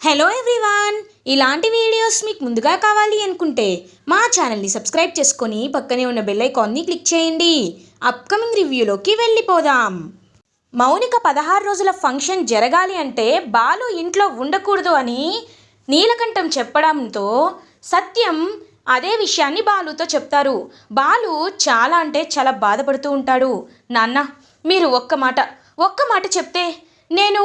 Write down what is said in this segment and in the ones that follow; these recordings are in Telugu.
హలో ఎవ్రీవాన్ ఇలాంటి వీడియోస్ మీకు ముందుగా కావాలి అనుకుంటే మా ఛానల్ని సబ్స్క్రైబ్ చేసుకొని పక్కనే ఉన్న బెల్ ఐకాన్ని క్లిక్ చేయండి. అప్కమింగ్ రివ్యూలోకి వెళ్ళిపోదాం. మౌనిక పదహారు రోజుల ఫంక్షన్ జరగాలి అంటే బాలు ఇంట్లో ఉండకూడదు అని నీలకంఠం చెప్పడంతో సత్యం అదే విషయాన్ని బాలుతో చెప్తారు. బాలు చాలా అంటే చాలా బాధపడుతూ ఉంటాడు. నాన్న మీరు ఒక్క మాట ఒక్క మాట చెప్తే నేను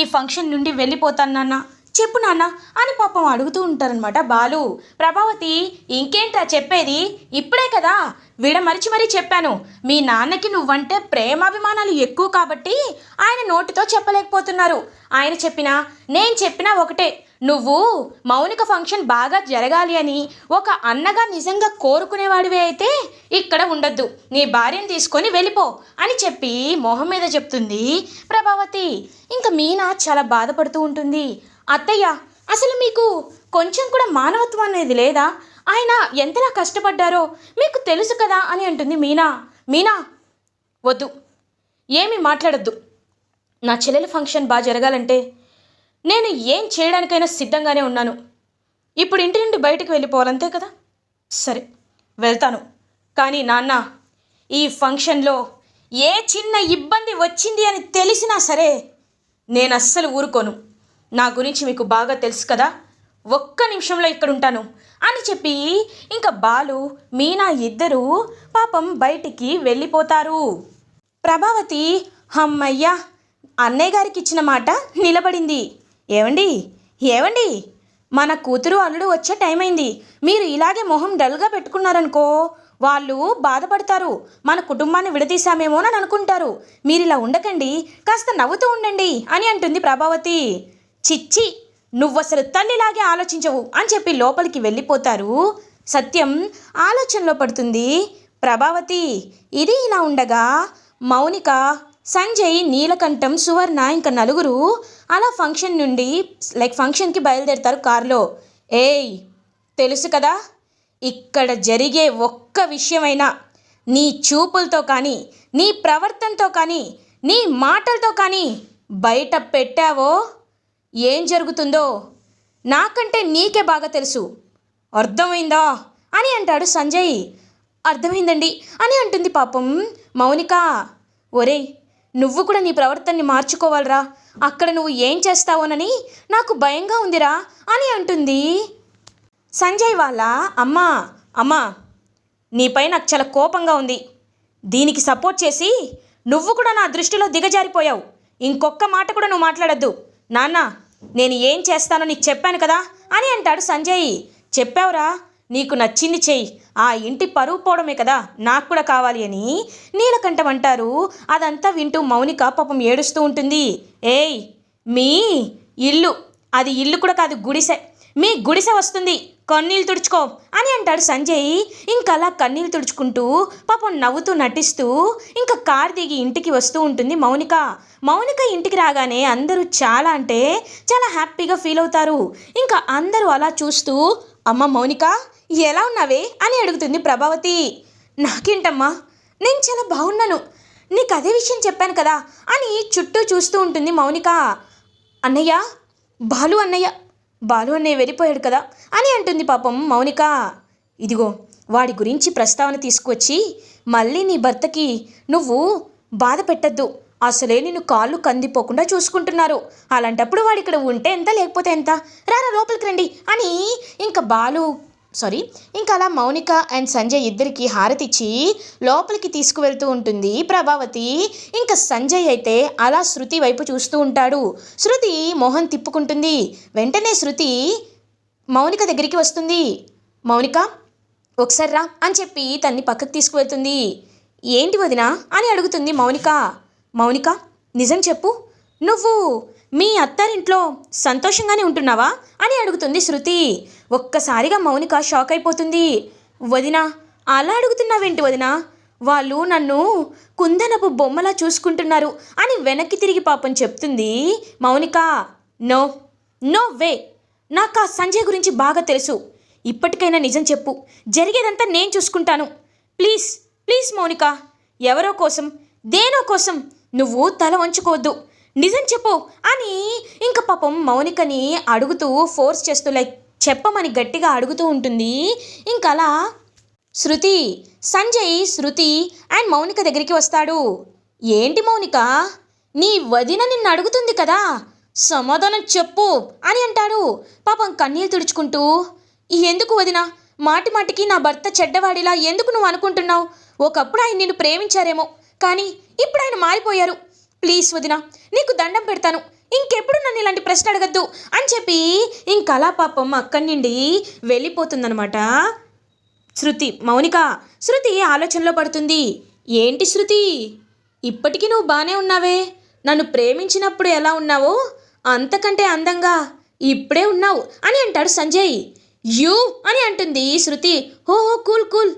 ఈ ఫంక్షన్ నుండి వెళ్ళిపోతాను నాన్న. చెప్పు నాన్న అని పాపం అడుగుతూ ఉంటారనమాట బాలు. ప్రభావతి ఇంకేంట్రా చెప్పేది? ఇప్పుడే కదా. విడమరిచి మరీ చెప్పాను. మీ నాన్నకి నువ్వంటే ప్రేమాభిమానాలు ఎక్కువ కాబట్టి ఆయన నోటితో చెప్పలేకపోతున్నారు. ఆయన చెప్పినా నేను చెప్పినా ఒకటే. నువ్వు మౌనిక ఫంక్షన్ బాగా జరగాలి అని ఒక అన్నగా నిజంగా కోరుకునేవాడివే అయితే ఇక్కడ ఉండొద్దు. నీ భార్యను తీసుకొని వెళ్ళిపో అని చెప్పి మొహం మీద చెప్తుంది ప్రభావతి. ఇంకా మీనా చాలా బాధపడుతూ ఉంటుంది. అత్తయ్య అసలు మీకు కొంచెం కూడా మానవత్వం అనేది లేదా? ఆయన ఎంతలా కష్టపడ్డారో మీకు తెలుసు కదా అని అంటుంది మీనా. మీనా వద్దు. ఏమీ మాట్లాడద్దు. నా చెల్లెల ఫంక్షన్ బాగా జరగాలంటే నేను ఏం చేయడానికైనా సిద్ధంగానే ఉన్నాను. ఇప్పుడు ఇంటి నుండి బయటకు వెళ్ళిపోవాలంతే కదా? సరే వెళ్తాను. కానీ నాన్న ఈ ఫంక్షన్లో ఏ చిన్న ఇబ్బంది వచ్చింది అని తెలిసినా సరే నేను అస్సలు ఊరుకోను. నా గురించి మీకు బాగా తెలుసు కదా? ఒక్క నిమిషంలో ఇక్కడ ఉంటాను అని చెప్పి ఇంకా బాలు మీనా ఇద్దరూ పాపం బయటికి వెళ్ళిపోతారు. ప్రభావతి అమ్మయ్యా అన్నయ్య గారికి ఇచ్చిన మాట నిలబడింది. ఏమండి ఏమండి మన కూతురు అల్లుడు వచ్చే టైం అయింది మీరు ఇలాగే మొహం డల్గా పెట్టుకున్నారనుకో వాళ్ళు బాధపడతారు. మన కుటుంబాన్ని విడదీశామేమోనని అనుకుంటారు. మీరు ఇలా ఉండకండి. కాస్త నవ్వుతూ ఉండండి అని అంటుంది ప్రభావతి. చిచ్చి నువ్వసలు తల్లిలాగే ఆలోచించవు అని చెప్పి లోపలికి వెళ్ళిపోతారు. సత్యం ఆలోచనలో పడుతుంది. ప్రభావతి ఇది ఇలా ఉండగా మౌనిక సంజయ్ నీలకంఠం సువర్ణ ఇంకా నలుగురు అలా ఫంక్షన్ నుండి లైక్ ఫంక్షన్కి బయలుదేరుతారు కారులో. ఏయ్ తెలుసు కదా ఇక్కడ జరిగే ఒక్క విషయమైనా నీ చూపులతో కానీ నీ ప్రవర్తనతో కానీ నీ మాటలతో కానీ బయట పెట్టావో? ఏం జరుగుతుందో నాకంటే నీకే బాగా తెలుసు. అర్థమైందా? అని అంటాడు సంజయ్. అర్థమైందండి అని అంటుంది పాపం మౌనిక. ఒరేయ్ నువ్వు కూడా నీ ప్రవర్తనని మార్చుకోవాలరా. అక్కడ నువ్వు ఏం చేస్తావోనని నాకు భయంగా ఉందిరా అని అంటుంది. సంజయ్ వాళ్ళ అమ్మా అమ్మా నీపై నాకు చాలా కోపంగా ఉంది. దీనికి సపోర్ట్ చేసి నువ్వు కూడా నా దృష్టిలో దిగజారిపోయావు. ఇంకొక్క మాట కూడా నువ్వు మాట్లాడద్దు. నాన్న నేను ఏం చేస్తానో నీకు చెప్పాను కదా అని అంటాడు సంజయ్. చెప్పావురా నీకు నచ్చింది చెయ్యి. ఆ ఇంటి పరువు పోవడమే కదా నాకు కూడా కావాలి అని నీలకంఠం అంటారు. అదంతా వింటూ మౌనిక పాపం ఏడుస్తూ ఉంటుంది. ఏయ్ మీ ఇల్లు. అది ఇల్లు కూడా కాదు గుడిసె. మీ గుడిసె వస్తుంది. కన్నీళ్ళు తుడుచుకో అని అంటాడు సంజయ్. ఇంకా అలా కన్నీళ్ళు తుడుచుకుంటూ పాపం నవ్వుతూ నటిస్తూ ఇంకా కార్ దిగి ఇంటికి వస్తూ ఉంటుంది మౌనిక. మౌనిక ఇంటికి రాగానే అందరూ చాలా అంటే చాలా హ్యాపీగా ఫీల్ అవుతారు. ఇంకా అందరూ అలా చూస్తూ అమ్మ మౌనిక ఎలా ఉన్నావే? అని అడుగుతుంది ప్రభావతి. నాకేంటమ్మా నేను చాలా బాగున్నాను. నీకు అదే విషయం చెప్పాను కదా అని చుట్టూ చూస్తూ ఉంటుంది మౌనిక. అన్నయ్య బాలు అన్నయ్య బాలు అన్నయ్య వెళ్ళిపోయాడు కదా అని అంటుంది పాపం మౌనిక. ఇదిగో వాడి గురించి ప్రస్తావన తీసుకొచ్చి మళ్ళీ నీ భర్తకి నువ్వు బాధ పెట్టద్దు. అసలే నిన్ను కాళ్ళు కందిపోకుండా చూసుకుంటున్నారు. అలాంటప్పుడు వాడు ఇక్కడ ఉంటే ఎంత లేకపోతే ఎంత? రారా లోపలికి రండి అని ఇంకా బాలు సారీ ఇంకా అలా మౌనిక అండ్ సంజయ్ ఇద్దరికి హారతిచ్చి లోపలికి తీసుకువెళ్తూ ఉంటుంది. ప్రభావతి ఇంకా సంజయ్ అయితే అలా శృతి వైపు చూస్తూ ఉంటాడు. శృతి మోహన్ తిప్పుకుంటుంది. వెంటనే శృతి మౌనిక దగ్గరికి వస్తుంది. మౌనిక ఒకసారి రా అని చెప్పి తన్ని పక్కకు తీసుకువెళ్తుంది. ఏంటి వదినా అని అడుగుతుంది మౌనిక. మౌనిక నిజం చెప్పు. నువ్వు మీ అత్తారింట్లో సంతోషంగానే ఉంటున్నావా? అని అడుగుతుంది శృతి. ఒక్కసారిగా మౌనిక షాక్ అయిపోతుంది. వదినా అలా అడుగుతున్నావేంటి వదినా? వాళ్ళు నన్ను కుందనపు బొమ్మలా చూసుకుంటున్నారు అని వెనక్కి తిరిగి పాపం చెప్తుంది మౌనిక. No no way. నాకు ఆ సంజయ్ గురించి బాగా తెలుసు. ఇప్పటికైనా నిజం చెప్పు. జరిగేదంతా నేను చూసుకుంటాను. Please please Mounika. ఎవరో కోసం దేనో కోసం నువ్వు తల వంచుకోవద్దు. నిజం చెప్పు అని ఇంకా పాపం మౌనికని అడుగుతూ ఫోర్స్ చేస్తూ లైక్ చెప్పమని గట్టిగా అడుగుతూ ఉంటుంది. ఇంకా అలా శృతి సంజయ్ శృతి అండ్ మౌనిక దగ్గరికి వస్తాడు. ఏంటి మౌనిక? నీ వదిన నిన్ను అడుగుతుంది కదా? సమాధానం చెప్పు అని అంటాడు. పాపం కన్నీళ్ళు తుడుచుకుంటూ ఎందుకు వదిన? మాటి మాటికి నా భర్త చెడ్డవాడిలా ఎందుకు నువ్వు అనుకుంటున్నావు? ఒకప్పుడు ఆయన నిన్ను ప్రేమించారేమో. కానీ ఇప్పుడు ఆయన మారిపోయారు. ప్లీజ్ వదిన నీకు దండం పెడతాను. ఇంకెప్పుడు నన్ను ఇలాంటి ప్రశ్న అడగద్దు అని చెప్పి ఇంకలా పాపం అక్కడి నుండి వెళ్ళిపోతుందనమాట శృతి మౌనిక శృతి ఆలోచనలో పడుతుంది. ఏంటి శృతి? ఇప్పటికీ నువ్వు బాగానే ఉన్నావే? నన్ను ప్రేమించినప్పుడు ఎలా ఉన్నావో? అంతకంటే అందంగా ఇప్పుడే ఉన్నావు అని అంటాడు సంజయ్. యూ అని అంటుంది శృతి. హో హో, కూల్ కూల్.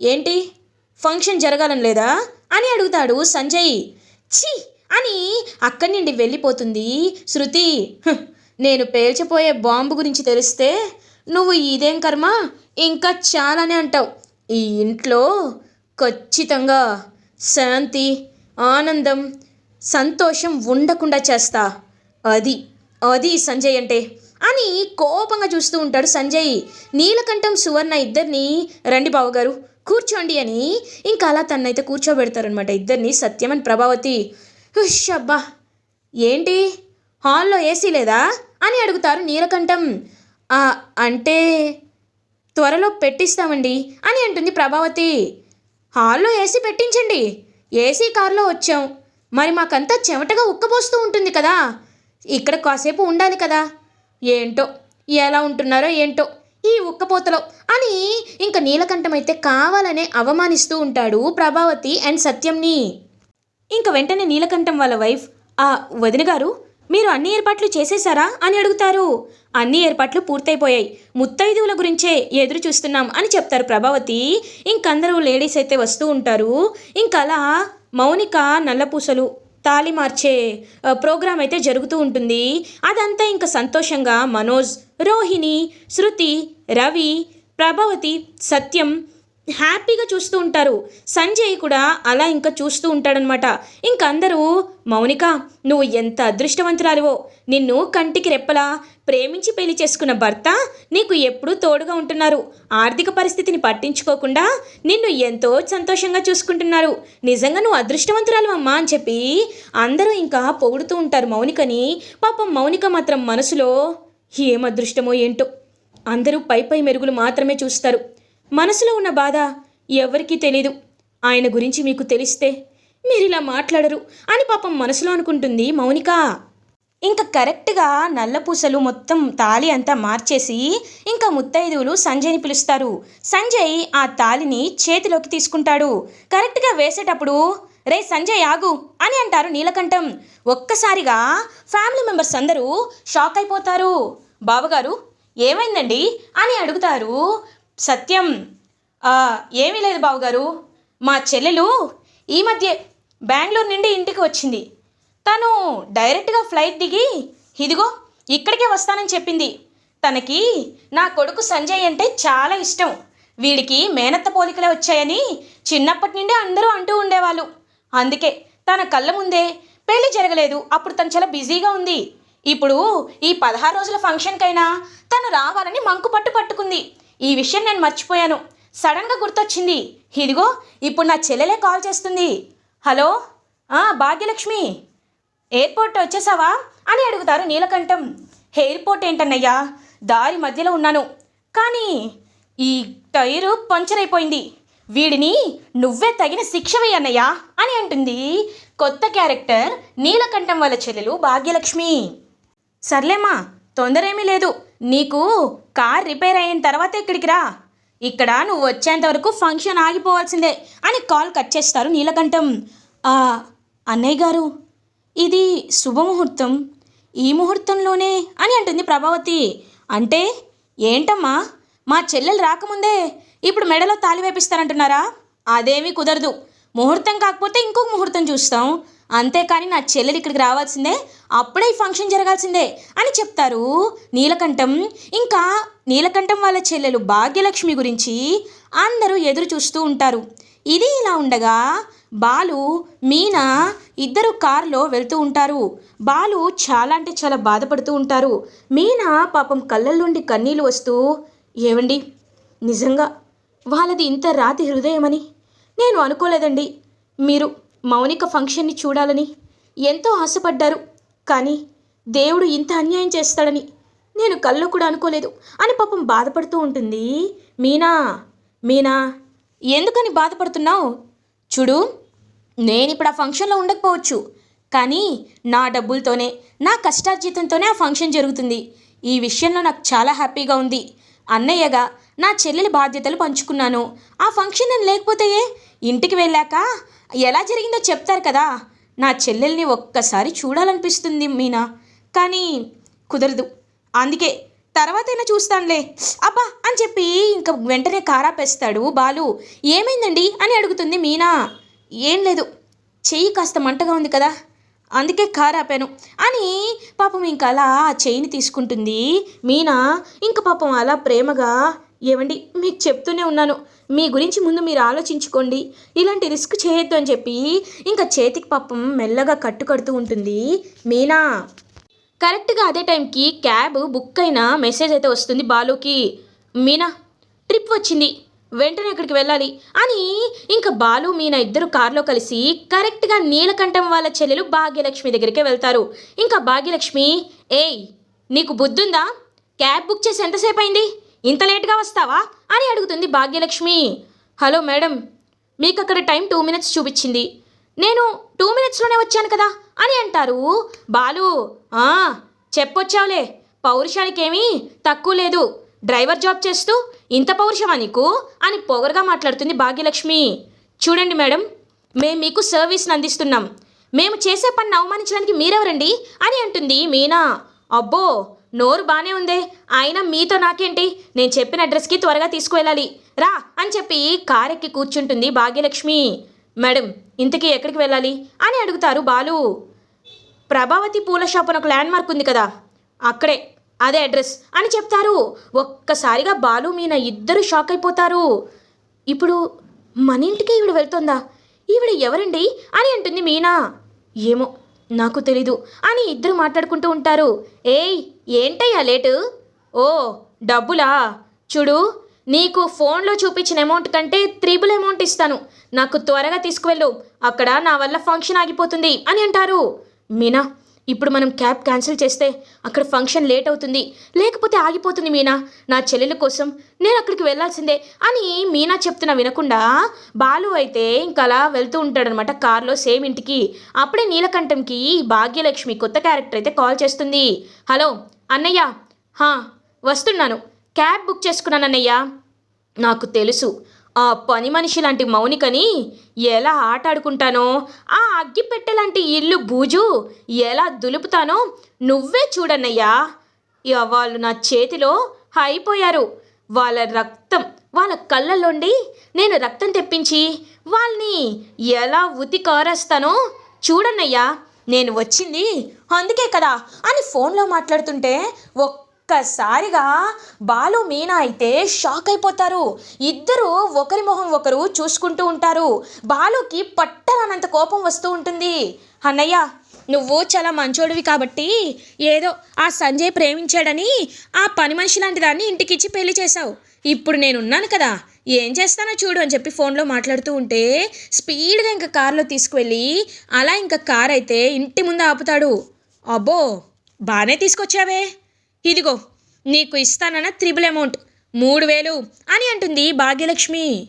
ఏంటి? ఫంక్షన్ జరగాలని లేదా? అని అడుగుతాడు సంజయ్. ఛీ! అని అక్కడి నుండి వెళ్ళిపోతుంది. శృతి నేను పేల్చిపోయే బాంబు గురించి తెలిస్తే నువ్వు ఇదేం కర్మ? ఇంకా చాలానే అంటావు. ఈ ఇంట్లో ఖచ్చితంగా శాంతి ఆనందం సంతోషం ఉండకుండా చేస్తా. అది అది సంజయ్ అంటే. అని కోపంగా చూస్తూ ఉంటాడు సంజయ్. నీలకంఠం సువర్ణ ఇద్దరిని రండి బావగారు కూర్చోండి అని. ఇంకా అలా తన్నైతే కూర్చోబెడతారనమాట ఇద్దరిని సత్యం అండ్ ప్రభావతి. హుష్ అబ్బా ఏంటి? హాల్లో ఏసీ లేదా? అని అడుగుతారు నీలకంఠం. అంటే త్వరలో పెట్టిస్తామండి అని అంటుంది ప్రభావతి. హాల్లో ఏసీ పెట్టించండి. ఏసీ కారులో వచ్చాం. మరి మాకంతా చెమటగా ఉక్కబోస్తూ ఉంటుంది కదా. ఇక్కడ కాసేపు ఉండాలి కదా. ఏంటో? ఎలా ఉంటున్నారో ఏంటో? ఈ ఉక్కపోతలో అని ఇంకా నీలకంఠం అయితే కావాలనే అవమానిస్తూ ఉంటాడు ప్రభావతి అండ్ సత్యంని. ఇంక వెంటనే నీలకంఠం వాళ్ళ వైఫ్ ఆ వదిన గారు మీరు అన్ని ఏర్పాట్లు చేసేశారా? అని అడుగుతారు. అన్ని ఏర్పాట్లు పూర్తయిపోయాయి. ముత్తైదువుల గురించే ఎదురు చూస్తున్నాం అని చెప్తారు ప్రభావతి. ఇంకందరూ లేడీస్ అయితే వస్తూ ఉంటారు. ఇంకలా మౌనిక నల్లపూసలు తాళి మార్చే ప్రోగ్రాం అయితే జరుగుతూ ఉంటుంది. అదంతా ఇంకా సంతోషంగా మనోజ్ రోహిణి శృతి రవి ప్రభావతి సత్యం హ్యాపీగా చూస్తూ ఉంటారు. సంజయ్ కూడా అలా ఇంకా చూస్తూ ఉంటాడనమాట ఇంక అందరూ మౌనిక నువ్వు ఎంత అదృష్టవంతురాలివో. నిన్ను కంటికి రెప్పలా ప్రేమించి పెళ్ళి చేసుకున్న భర్త నీకు ఎప్పుడూ తోడుగా ఉంటున్నారు. ఆర్థిక పరిస్థితిని పట్టించుకోకుండా నిన్ను ఎంతో సంతోషంగా చూసుకుంటున్నారు. నిజంగా నువ్వు అదృష్టవంతురాలువమ్మా అని చెప్పి అందరూ ఇంకా పొగుడుతూ ఉంటారు మౌనికని. పాపం మౌనిక మాత్రం మనసులో ఏం అదృష్టమో ఏంటో. అందరూ పై పై మెరుగులు మాత్రమే చూస్తారు. మనసులో ఉన్న బాధ ఎవరికీ తెలీదు. ఆయన గురించి మీకు తెలిస్తే మీరు ఇలా మాట్లాడరు అని పాపం మనసులో అనుకుంటుంది మౌనిక. ఇంకా కరెక్ట్గా నల్లపూసలు మొత్తం తాళి అంతా మార్చేసి ఇంకా ముత్తైదువులు సంజయ్ని పిలుస్తారు. సంజయ్ ఆ తాళిని చేతిలోకి తీసుకుంటాడు. కరెక్ట్గా వేసేటప్పుడు రే సంజయ్ ఆగు అని అంటారు నీలకంఠం. ఒక్కసారిగా ఫ్యామిలీ మెంబర్స్ అందరూ షాక్ అయిపోతారు. బావగారు ఏమైందండి? అని అడుగుతారు సత్యం. ఏమీ లేదు బావగారు. మా చెల్లెలు ఈ మధ్య బెంగళూరు నుండి ఇంటికి వచ్చింది. తను డైరెక్ట్గా ఫ్లైట్ దిగి ఇదిగో ఇక్కడికే వస్తానని చెప్పింది. తనకి నా కొడుకు సంజయ్ అంటే చాలా ఇష్టం. వీడికి మేనత్త పోలికలే వచ్చాయని చిన్నప్పటి నుండి అందరూ అంటూ ఉండేవాళ్ళు. అందుకే తన కళ్ళ ముందే పెళ్ళి జరగలేదు. అప్పుడు తను చాలా బిజీగా ఉంది. ఇప్పుడు ఈ పదహారు రోజుల ఫంక్షన్కైనా తను రావాలని మంకు పట్టు పట్టుకుంది. ఈ విషయం నేను మర్చిపోయాను. సడన్గా గుర్తొచ్చింది. ఇదిగో ఇప్పుడు నా చెల్లెలే కాల్ చేస్తుంది. హలో? భాగ్యలక్ష్మి. ఎయిర్పోర్ట్ వచ్చేసావా? అని అడుగుతారు నీలకంఠం. ఎయిర్పోర్ట్ ఏంటన్నయ్యా? దారి మధ్యలో ఉన్నాను. కానీ ఈ టైరు పంచర్ అయిపోయింది. వీడిని నువ్వే తగిన శిక్ష వేయన్నయ్యా? అని అంటుంది కొత్త క్యారెక్టర్ నీలకంఠం వాళ్ళ చెల్లెలు భాగ్యలక్ష్మి. సర్లేమ్మా తొందరేమీ లేదు. నీకు కార్ రిపేర్ అయిన తర్వాత ఇక్కడికి రా. ఇక్కడ నువ్వు వచ్చేంత వరకు ఫంక్షన్ ఆగిపోవాల్సిందే అని కాల్ కట్ చేస్తారు నీలకంఠం. అన్నయ్య గారు ఇది శుభముహూర్తం ఈ ముహూర్తంలోనే అని అంటుంది ప్రభావతి. అంటే ఏంటమ్మా? మా చెల్లెలు రాకముందే ఇప్పుడు మెడలో తాళి వేపిస్తారంటున్నారా? అదేమీ కుదరదు. ముహూర్తం కాకపోతే ఇంకొక ముహూర్తం చూస్తాం. అంతేకాని నా చెల్లెలు ఇక్కడికి రావాల్సిందే. అప్పుడే ఈ ఫంక్షన్ జరగాల్సిందే అని చెప్తారు. నీలకంఠం ఇంకా నీలకంఠం వాళ్ళ చెల్లెలు భాగ్యలక్ష్మి గురించి అందరూ ఎదురు చూస్తూ ఉంటారు. ఇది ఇలా ఉండగా బాలు మీనా ఇద్దరు కారులో వెళ్తూ ఉంటారు. బాలు చాలా అంటే చాలా బాధపడుతూ ఉంటారు. మీనా పాపం కళ్ళల్లోండి నుండి కన్నీళ్ళు వస్తూ ఏవండి? నిజంగా వాళ్ళది ఇంత రాతి హృదయమని? నేను అనుకోలేదండి. మీరు మౌనిక ఫంక్షన్ని చూడాలని ఎంతో ఆశపడ్డారు. కానీ దేవుడు ఇంత అన్యాయం చేస్తాడని నేను కళ్ళు కూడా అనుకోలేదు. అని పాపం బాధపడుతూ ఉంటుంది. మీనా మీనా ఎందుకని బాధపడుతున్నావు? చూడు నేను ఇప్పుడు ఆ ఫంక్షన్లో ఉండకపోవచ్చు. కానీ నా డబ్బులతోనే నా కష్టార్జితంతోనే ఆ ఫంక్షన్ జరుగుతుంది. ఈ విషయంలో నాకు చాలా హ్యాపీగా ఉంది. అన్నయ్యగా నా చెల్లెలి బాధ్యతలు పంచుకున్నాను. ఆ ఫంక్షన్ నేను లేకపోతే ఇంటికి వెళ్ళాక ఎలా జరిగిందో చెప్తారు కదా. నా చెల్లెల్ని ఒక్కసారి చూడాలనిపిస్తుంది మీనా. కానీ కుదరదు. అందుకే తర్వాతైనా చూస్తానులే. అబ్బా అని చెప్పి ఇంకా వెంటనే కారాపేస్తాడు బాలు. ఏమైందండి? అని అడుగుతుంది మీనా. ఏం లేదు. చెయ్యి కాస్త మంటగా ఉంది కదా. అందుకే కారాపాను. అని పాపం ఇంకా అలా ఆ చెయ్యిని తీసుకుంటుంది మీనా. ఇంక పాపం అలా ప్రేమగా ఏమండి మీకు చెప్తూనే ఉన్నాను. మీ గురించి ముందు మీరు ఆలోచించుకోండి. ఇలాంటి రిస్క్ చేయొద్దు అని చెప్పి ఇంకా చేతికి పాపం మెల్లగా కట్టు కడుతూ ఉంటుంది మీనా. కరెక్ట్గా అదే టైంకి క్యాబ్ బుక్ అయిన మెసేజ్ అయితే వస్తుంది బాలుకి. మీనా ట్రిప్ వచ్చింది. వెంటనే అక్కడికి వెళ్ళాలి అని ఇంకా బాలు మీనా ఇద్దరు కారులో కలిసి కరెక్ట్గా నీలకంఠం వాళ్ళ చెల్లెలు భాగ్యలక్ష్మి దగ్గరికి వెళ్తారు. ఇంకా భాగ్యలక్ష్మి ఏయ్ నీకు బుద్ధుందా? క్యాబ్ బుక్ చేసి ఎంతసేపు అయింది? ఇంత లేట్గా వస్తావా? అని అడుగుతుంది భాగ్యలక్ష్మి. హలో మేడం మీకు అక్కడ టైం టూ మినిట్స్ చూపించింది. నేను టూ మినిట్స్లోనే వచ్చాను కదా? అని అంటారు. బాలు చెప్పొచ్చావులే. పౌరుషానికేమీ తక్కువ లేదు. డ్రైవర్ జాబ్ చేస్తూ ఇంత పౌరుషమా నీకు? అని పొగరుగా మాట్లాడుతుంది భాగ్యలక్ష్మి. చూడండి మేడం మేము మీకు సర్వీస్ని అందిస్తున్నాం. మేము చేసే పనిని అవమానించడానికి మీరెవరండి? అని అంటుంది మీనా. అబ్బో నోరు బానే ఉందే. అయినా మీతో నాకేంటి? నేను చెప్పిన అడ్రస్కి త్వరగా తీసుకువెళ్ళాలి. రా అని చెప్పి కారెక్కి కూర్చుంటుంది భాగ్యలక్ష్మి. మేడం ఇంతకీ ఎక్కడికి వెళ్ళాలి? అని అడుగుతారు బాలు. ప్రభావతి పూల షాప్ అని ఒక ల్యాండ్ మార్క్ ఉంది కదా. అక్కడే. అదే అడ్రస్ అని చెప్తారు. ఒక్కసారిగా బాలు మీన ఇద్దరు షాక్ అయిపోతారు. ఇప్పుడు మన ఇంటికి ఈవిడ వెళ్తుందా? ఈవిడ ఎవరండి? అని అంటుంది మీనా. ఏమో నాకు తెలీదు అని ఇద్దరు మాట్లాడుకుంటూ ఉంటారు. ఏయ్ ఏంటయ్యా లేటు? ఓ డబ్బులా? చూడు నీకు ఫోన్లో చూపించిన అమౌంట్ కంటే త్రిబుల్ అమౌంట్ ఇస్తాను. నాకు త్వరగా తీసుకువెళ్ళు. అక్కడ నా వల్ల ఫంక్షన్ ఆగిపోతుంది అని అంటారు. మీనా ఇప్పుడు మనం క్యాబ్ క్యాన్సిల్ చేస్తే అక్కడ ఫంక్షన్ లేట్ అవుతుంది. లేకపోతే ఆగిపోతుంది మీనా. నా చెల్లెల కోసం నేను అక్కడికి వెళ్ళాల్సిందే అని మీనా చెప్తున్నా వినకుండా బాలు అయితే ఇంకా అలా వెళ్తూ ఉంటాడనమాట కార్లో సేమ్ ఇంటికి. అప్పుడే నీలకంఠంకి భాగ్యలక్ష్మి కొత్త క్యారెక్టర్ అయితే కాల్ చేస్తుంది. హలో అన్నయ్య హా వస్తున్నాను. క్యాబ్ బుక్ చేసుకున్నాను అన్నయ్య. నాకు తెలుసు ఆ పని మనిషి లాంటి మౌనికని ఎలా ఆట ఆడుకుంటానో ఆ అగ్గిపెట్టె లాంటి ఇల్లు బూజు ఎలా దులుపుతానో నువ్వే చూడన్నయ్యా. ఇక వాళ్ళు నా చేతిలో అయిపోయారు. వాళ్ళ రక్తం వాళ్ళ కళ్ళల్లోండి నేను రక్తం తెప్పించి వాళ్ళని ఎలా ఉతి కారేస్తానో చూడన్నయ్యా. నేను వచ్చింది? అందుకే కదా అని ఫోన్లో మాట్లాడుతుంటే ఒక్కసారిగా బాలు మీనా అయితే షాక్ అయిపోతారు. ఇద్దరు ఒకరి మొహం ఒకరు చూసుకుంటూ ఉంటారు. బాలుకి పట్టరానంత కోపం వస్తూ ఉంటుంది. అన్నయ్య నువ్వు చాలా మంచోడివి కాబట్టి ఏదో ఆ సంజయ్ ప్రేమించాడని ఆ పని మనిషి లాంటి దాన్ని ఇంటికిచ్చి పెళ్ళి చేశావు. ఇప్పుడు నేనున్నాను కదా. ఏం చేస్తానో చూడు అని చెప్పి ఫోన్లో మాట్లాడుతూ ఉంటే స్పీడ్గా ఇంకా కారులో తీసుకువెళ్ళి అలా ఇంకా కార్ అయితే ఇంటి ముందు ఆపుతాడు. అబ్బో బాగానే తీసుకొచ్చావే. ఇదిగో నీకు ఇస్తానన్న త్రిబుల్ అమౌంట్. మూడు వేలు అని అంటుంది భాగ్యలక్ష్మి.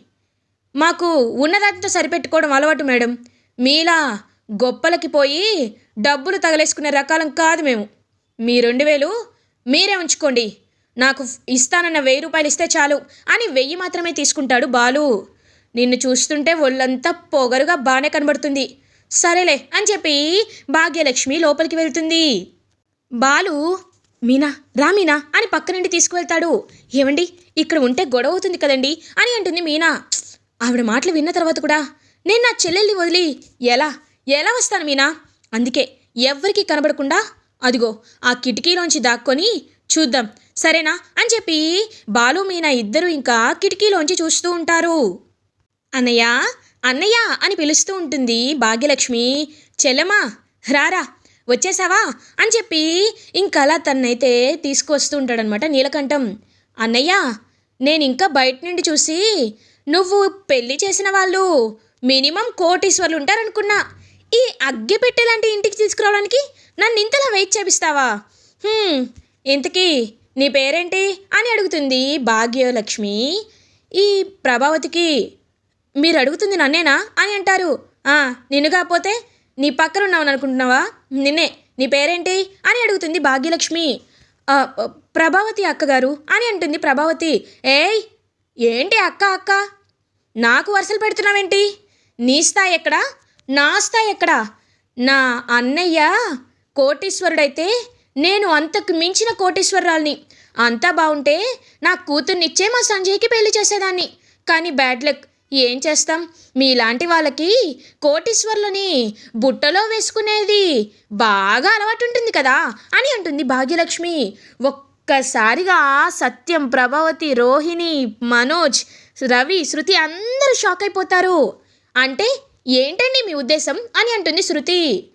మాకు ఉన్నదాంతో సరిపెట్టుకోవడం అలవాటు మేడం. మీలా గొప్పలకి పోయి డబ్బులు తగలేసుకునే రకాలం కాదు మేము. మీ రెండు వేలు మీరే ఉంచుకోండి. నాకు ఇస్తానన్న వెయ్యి రూపాయలు ఇస్తే చాలు అని వెయ్యి మాత్రమే తీసుకుంటాడు బాలు. నిన్ను చూస్తుంటే ఒళ్ళంతా పొగరుగా బాగానే కనబడుతుంది. సరేలే అని చెప్పి భాగ్యలక్ష్మి లోపలికి వెళ్తుంది. బాలు మీనా రా మీనా అని పక్క నుండి తీసుకువెళ్తాడు. ఏమండి ఇక్కడ ఉంటే గొడవ అవుతుంది కదండి అని అంటుంది మీనా. ఆవిడ మాటలు విన్న తర్వాత కూడా నేను నా చెల్లెల్ని వదిలి ఎలా ఎలా వస్తాను మీనా? అందుకే ఎవ్వరికీ కనబడకుండా అదిగో ఆ కిటికీలోంచి దాక్కొని చూద్దాం సరేనా అని చెప్పి బాలు మీనా ఇద్దరు ఇంకా కిటికీలోంచి చూస్తూ ఉంటారు. అన్నయ్య అన్నయ్య అని పిలుస్తూ ఉంటుంది భాగ్యలక్ష్మి. చెల్లమా రారా వచ్చేసావా అని చెప్పి ఇంకలా తన్నైతే తీసుకొస్తూ ఉంటాడనమాట నీలకంఠం. అన్నయ్య నేను ఇంకా బయట నుండి చూసి నువ్వు పెళ్ళి చేసిన వాళ్ళు మినిమం కోటీశ్వర్లు ఉంటారనుకున్నా ఈ అగ్గిపెట్టె లాంటి ఇంటికి తీసుకురావడానికి నన్ను ఇంతలా వెయిట్ చేపిస్తావా? ఇంతకీ నీ పేరేంటి? అని అడుగుతుంది భాగ్యలక్ష్మి. ఈ ప్రభావతికి మీరు అడుగుతుంది నన్నేనా? అని అంటారు. నిన్ను కాకపోతే నీ పక్కన ఉన్నావు అనుకుంటున్నావా? నిన్నే. నీ పేరేంటి? అని అడుగుతుంది భాగ్యలక్ష్మి. ప్రభావతి అక్కగారు అని అంటుంది ప్రభావతి. ఏయ్ ఏంటి అక్క అక్క? నాకు వరుసలు పెడుతున్నావేంటి? నీ స్థాయి ఎక్కడా? నా స్థాయి ఎక్కడా? నా అన్నయ్య కోటీశ్వరుడైతే నేను అంతకు మించిన కోటీశ్వరరాల్ని అంతా బాగుంటే నా కూతుర్నిచ్చే మా సంజయ్కి పెళ్ళి చేసేదాన్ని. కానీ బ్యాడ్ లక్. ఏం చేస్తాం? మీలాంటి వాళ్ళకి కోటీశ్వర్లని బుట్టలో వేసుకునేది బాగా అలవాటు ఉంటుంది కదా? అని అంటుంది భాగ్యలక్ష్మి. ఒక్కసారిగా సత్యం ప్రభావతి రోహిణి మనోజ్ రవి శృతి అందరూ షాక్ అయిపోతారు. అంటే ఏంటండి మీ ఉద్దేశం? అని అంటుంది శృతి.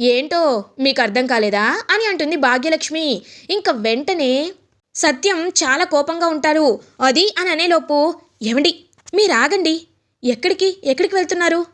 ఏంటో మీకు అర్థం కాలేదా? అని అంటుంది భాగ్యలక్ష్మి. ఇంకా వెంటనే సత్యం చాలా కోపంగా ఉంటారు. అది అని అనేలోపు ఏమండి మీరు ఆగండి. ఎక్కడికి ఎక్కడికి వెళ్తున్నారు?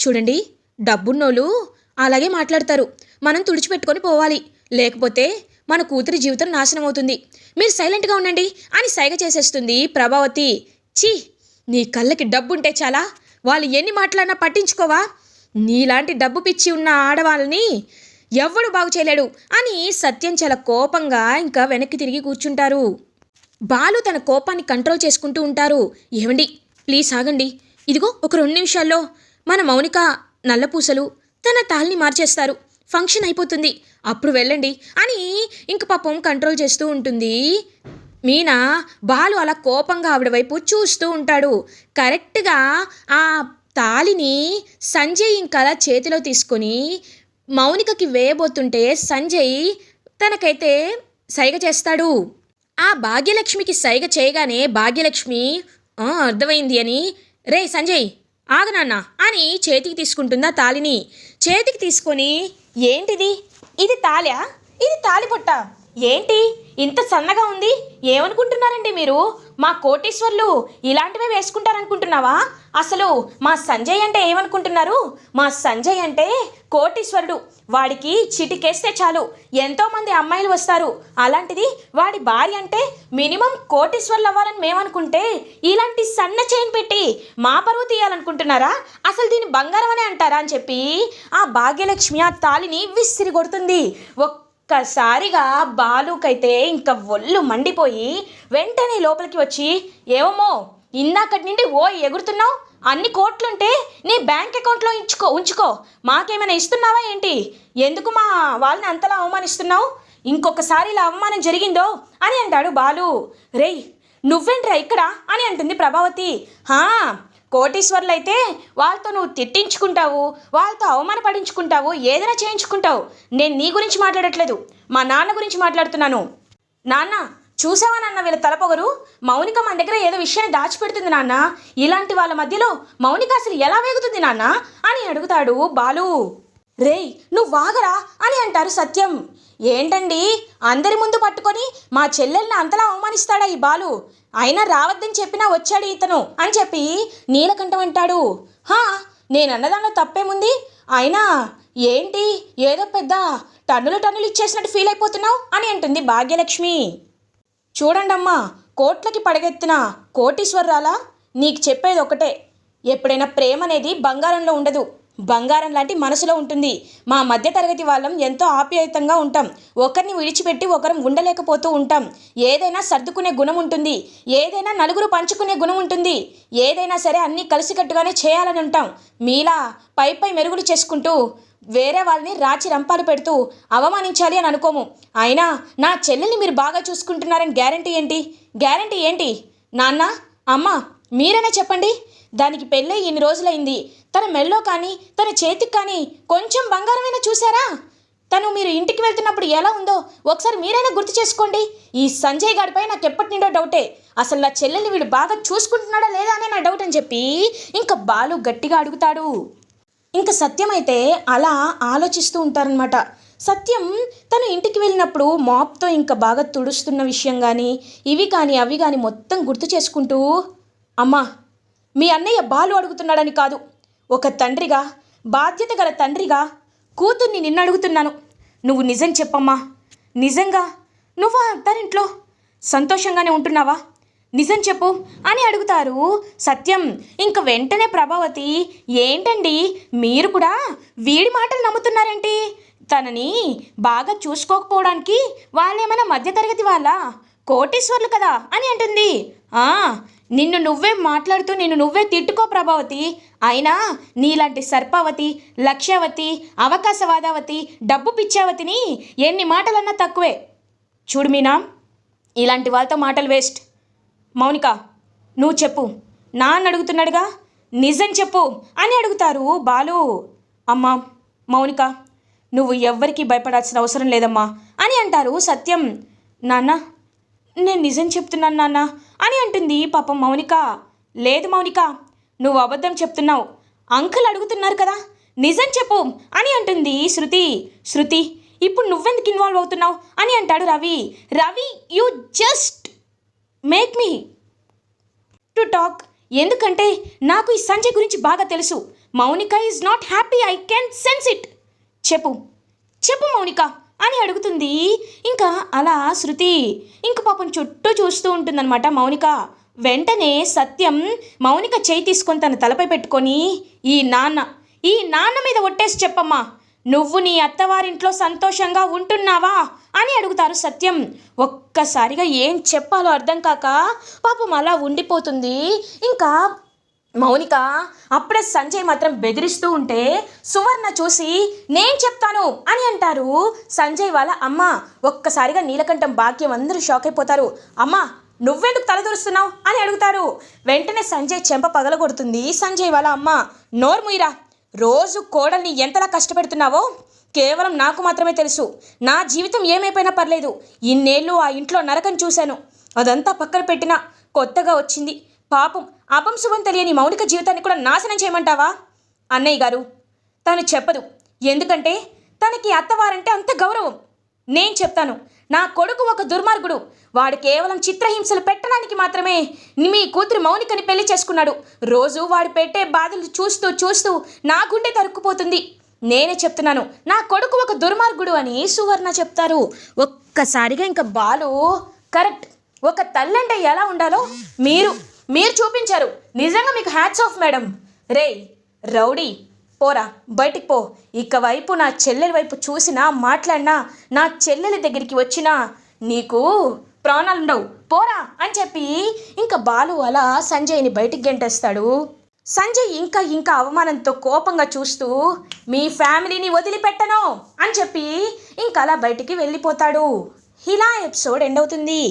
చూడండి డబ్బున్నోళ్ళు అలాగే మాట్లాడతారు. మనం తుడిచిపెట్టుకొని పోవాలి. లేకపోతే మన కూతురి జీవితం నాశనం అవుతుంది మీరు సైలెంట్గా ఉండండి అని సైగ చేసేస్తుంది ప్రభావతి. ఛీ నీ కళ్ళకి డబ్బుంటే చాలా. వాళ్ళు ఎన్ని మాట్లాడినా పట్టించుకోవా? నీలాంటి డబ్బు పిచ్చి ఉన్న ఆడవాళ్ళని ఎవ్వడు బాగు చేయలేడు అని సత్యం చాలా కోపంగా ఇంకా వెనక్కి తిరిగి కూర్చుంటారు. బాలు తన కోపాన్ని కంట్రోల్ చేసుకుంటూ ఉంటారు. ఏమండి ప్లీజ్ ఆగండి. ఇదిగో ఒక రెండు నిమిషాల్లో మన మౌనిక నల్లపూసలు తన తాల్ని మార్చేస్తారు. ఫంక్షన్ అయిపోతుంది. అప్పుడు వెళ్ళండి అని ఇంక పాపం కంట్రోల్ చేస్తూ ఉంటుంది. మీనా బాలు అలా కోపంగా ఆవిడ వైపు చూస్తూ ఉంటాడు. కరెక్ట్గా ఆ తాలిని సంజయ్ ఇంకా చేతిలో తీసుకొని మౌనికకి వేయబోతుంటే సంజయ్ తనకైతే సైగ చేస్తాడు. ఆ భాగ్యలక్ష్మికి సైగ చేయగానే భాగ్యలక్ష్మి అర్థమైంది అని రే సంజయ్ ఆగనాన్న అని చేతికి తీసుకుంటుందా తాలిని చేతికి తీసుకొని ఏంటిది? ఇది తాళా? ఇది తాలిపొట్ట ఏంటి? ఇంత సన్నగా ఉంది? ఏమనుకుంటున్నారండి మీరు? మా కోటీశ్వర్లు ఇలాంటివే వేసుకుంటారనుకుంటున్నావా? అసలు మా సంజయ్ అంటే ఏమనుకుంటున్నారు? మా సంజయ్ అంటే కోటీశ్వరుడు. వాడికి చిటికేస్తే చాలు. ఎంతోమంది అమ్మాయిలు వస్తారు. అలాంటిది వాడి భార్య అంటే మినిమం కోటీశ్వర్లు అవ్వాలని మేమనుకుంటే ఇలాంటి సన్న చైన్ పెట్టి మా పరువు తీయాలనుకుంటున్నారా? అసలు దీన్ని బంగారం అనే అంటారా అని చెప్పి ఆ భాగ్యలక్ష్మి ఆ తాలిని విసిరి కొడుతుంది ఒక్కసారిగా బాలుకైతే ఇంకా ఒళ్ళు మండిపోయి వెంటనే లోపలికి వచ్చి ఏమో ఇందాకటి నుండి ఓ ఎగురుతున్నావు? అన్ని కోట్లుంటే నీ బ్యాంక్ అకౌంట్లో ఉంచుకో ఉంచుకో. మాకేమైనా ఇస్తున్నావా ఏంటి? ఎందుకు మా వాళ్ళని అంతలా అవమానిస్తున్నావు? ఇంకొకసారి ఇలా అవమానం జరిగిందో? అని అంటాడు బాలు. రేయ్ నువ్వేంట్రా ఇక్కడ? అని అంటుంది ప్రభావతి. హా కోటీశ్వర్లు అయితే వాళ్ళతో నువ్వు తిట్టించుకుంటావు వాళ్ళతో అవమానపడించుకుంటావు ఏదైనా చేయించుకుంటావు. నేను నీ గురించి మాట్లాడట్లేదు మా నాన్న గురించి మాట్లాడుతున్నాను. నాన్న చూసావా నాన్న వీళ్ళ తలపొగరు? మౌనిక మన దగ్గర ఏదో విషయాన్ని దాచిపెడుతుంది నాన్న. ఇలాంటి వాళ్ళ మధ్యలో మౌనిక అసలు ఎలా వేగుతుంది నాన్న? అని అడుగుతాడు బాలు. రేయ్ నువ్వు వాగరా? అని అంటారు సత్యం. ఏంటండి? అందరి ముందు పట్టుకొని మా చెల్లెల్ని అంతలా అవమానిస్తాడా ఈ బాలు? అయినా రావద్దని చెప్పినా వచ్చాడు ఇతను అని చెప్పి నీలకంఠం అంటాడు. హా నేను అన్నదానిలో తప్పేముంది? అయినా ఏంటి? ఏదో పెద్ద టన్నులు టన్నులు ఇచ్చేసినట్టు ఫీల్ అయిపోతున్నావు అని అంటుంది భాగ్యలక్ష్మి. చూడండమ్మా కోట్లకి పడగెత్తిన కోటీశ్వరరాలా? నీకు చెప్పేది ఒకటే ఎప్పుడైనా ప్రేమ అనేది బంగారంలో ఉండదు. బంగారం లాంటి మనసులో ఉంటుంది. మా మధ్య తరగతి వాళ్ళం ఎంతో ఆప్యాయతంగా ఉంటాం. ఒకరిని విడిచిపెట్టి ఒకరం ఉండలేకపోతూ ఉంటాం. ఏదైనా సర్దుకునే గుణం ఉంటుంది. ఏదైనా నలుగురు పంచుకునే గుణం ఉంటుంది. ఏదైనా సరే అన్నీ కలిసికట్టుగానే చేయాలని ఉంటాం. మీలా పై పై మెరుగులు చేసుకుంటూ వేరే వాళ్ళని రాచి రంపాలు పెడుతూ అవమానించాలి అని అనుకోము. అయినా నా చెల్లెల్ని మీరు బాగా చూసుకుంటున్నారని గ్యారంటీ ఏంటి? గ్యారంటీ ఏంటి? నాన్న అమ్మ మీరైనా చెప్పండి. దానికి పెళ్ళై ఇన్ని రోజులైంది. తన మెల్లో కానీ తన చేతికి కానీ కొంచెం బంగారమైనా చూసారా తను మీరు ఇంటికి వెళ్తున్నప్పుడు ఎలా ఉందో ఒకసారి మీరైనా గుర్తు చేసుకోండి. ఈ సంజయ్ గారిపై నాకు ఎప్పటి నుండో డౌటే. అసలు నా చెల్లెల్ని వీడు బాగా చూసుకుంటున్నాడా లేదా అనే నా డౌట్ అని చెప్పి ఇంకా బాలు గట్టిగా అడుగుతాడు. ఇంకా సత్యం అయితే అలా ఆలోచిస్తూ ఉంటారనమాట సత్యం తను ఇంటికి వెళ్ళినప్పుడు మాప్తో ఇంకా బాగా తుడుస్తున్న విషయం కానీ ఇవి కానీ అవి కానీ మొత్తం గుర్తు చేసుకుంటూ అమ్మా మీ అన్నయ్య బాలు అడుగుతున్నాడని కాదు. ఒక తండ్రిగా బాధ్యత గల తండ్రిగా కూతుర్ని నిన్ను అడుగుతున్నాను. నువ్వు నిజం చెప్పమ్మా. నిజంగా? నువ్వు అత్తారింట్లో సంతోషంగానే ఉంటున్నావా? నిజం చెప్పు అని అడుగుతారు. సత్యం ఇంక వెంటనే ప్రభావతి ఏంటండి? మీరు కూడా వీడి మాటలు నమ్ముతున్నారేంటి? తనని బాగా చూసుకోకపోవడానికి వాళ్ళేమైనా మధ్యతరగతి వాళ్ళ? కోటీశ్వర్లు కదా అని అంటుంది. "ఆ, నిన్ను నువ్వే మాట్లాడుతూ నిన్ను నువ్వే తిట్టుకో ప్రభావతి. అయినా నీలాంటి సర్పావతి లక్ష్యావతి అవకాశవాదావతి డబ్బు పిచ్చావతిని ఎన్ని మాటలన్నా తక్కువే. చూడు మీనా ఇలాంటి వాళ్ళతో మాటలు వేస్ట్. మౌనిక నువ్వు చెప్పు. నాన్న అడుగుతున్నాడుగా? నిజం చెప్పు అని అడుగుతారు బాలు. అమ్మా మౌనిక నువ్వు ఎవ్వరికీ భయపడాల్సిన అవసరం లేదమ్మా అని అంటారు సత్యం. నాన్న నేను నిజం చెప్తున్నాను నాన్న అని అంటుంది పాపం మౌనిక. లేదు మౌనిక నువ్వు అబద్ధం చెప్తున్నావు. అంకుల్ అడుగుతున్నారు కదా నిజం చెప్పు అని అంటుంది శృతి. శృతి ఇప్పుడు నువ్వెందుకు ఇన్వాల్వ్ అవుతున్నావు అని అంటాడు Ravi. Ravi you just make me to talk ఎందుకంటే నాకు ఈ సంజయ్ గురించి బాగా తెలుసు. Mounika is not happy I can sense it చెప్పు. చెప్పు మౌనిక. అని అడుగుతుంది. ఇంకా అలా శృతి ఇంక పాపం చుట్టూ చూస్తూ ఉంటుందన్నమాట మౌనిక. వెంటనే సత్యం మౌనిక చేయి తీసుకొని తన తలపై పెట్టుకొని ఈ నాన్న ఈ నాన్న మీద ఒట్టేసి చెప్పమ్మా. నువ్వు నీ అత్తవారింట్లో సంతోషంగా ఉంటున్నావా? అని అడుగుతారు సత్యం. ఒక్కసారిగా ఏం చెప్పాలో అర్థం కాక పాపం అలా ఉండిపోతుంది. ఇంకా మౌనిక అప్పుడే సంజయ్ మాత్రం బెదిరిస్తూ ఉంటే సువర్ణ చూసి నేను చెప్తాను అని అంటారు. సంజయ్ వాళ్ళ అమ్మ ఒక్కసారిగా నీలకంఠం భాగ్యం అందరూ షాక్ అయిపోతారు. అమ్మ నువ్వెందుకు తలదూరుస్తున్నావు అని అడుగుతారు. వెంటనే సంజయ్ చెంప పగలగొడుతుంది సంజయ్ వాళ్ళ అమ్మ. నోర్ముయిరా రోజు కోడల్ని ఎంతలా కష్టపెడుతున్నావో? కేవలం నాకు మాత్రమే తెలుసు. నా జీవితం ఏమైపోయినా పర్లేదు. ఇన్నేళ్ళు ఆ ఇంట్లో నరకం చూశాను. అదంతా పక్కన పెట్టినా కొత్తగా వచ్చింది. పాపం అపంశుభం తెలియని మౌలిక జీవితాన్ని కూడా నాశనం చేయమంటావా? అన్నయ్య గారు తను చెప్పదు. ఎందుకంటే తనకి అత్తవారంటే అంత గౌరవం. నేను చెప్తాను నా కొడుకు ఒక దుర్మార్గుడు. వాడు కేవలం చిత్రహింసలు పెట్టడానికి మాత్రమే మీ కూతురు మౌనికని పెళ్ళి చేసుకున్నాడు. రోజు వాడు పెట్టే బాధలు చూస్తూ చూస్తూ నా గుండె తరుక్కుపోతుంది. నేనే చెప్తున్నాను నా కొడుకు ఒక దుర్మార్గుడు అని సువర్ణ చెప్తారు. ఒక్కసారిగా ఇంకా బాలు కరెక్ట్. ఒక తల్లంటే ఎలా ఉండాలో మీరు మీరు చూపించారు. నిజంగా మీకు హ్యాట్స్ ఆఫ్ మేడం రేయ్ రౌడీ పోరా బయటికి పో. ఇక వైపు నా చెల్లెలి వైపు చూసినా మాట్లాడినా నా చెల్లెలి దగ్గరికి వచ్చినా నీకు ప్రాణాలుండవు పోరా అని చెప్పి ఇంకా బాలు అలా సంజయ్ని బయటికి గెంటేస్తాడు. సంజయ్ ఇంకా ఇంకా అవమానంతో కోపంగా చూస్తూ మీ ఫ్యామిలీని వదిలిపెట్టను అని చెప్పి ఇంకా అలా బయటికి వెళ్ళిపోతాడు. ఇలా ఎపిసోడ్ ఎండ్ అవుతుంది.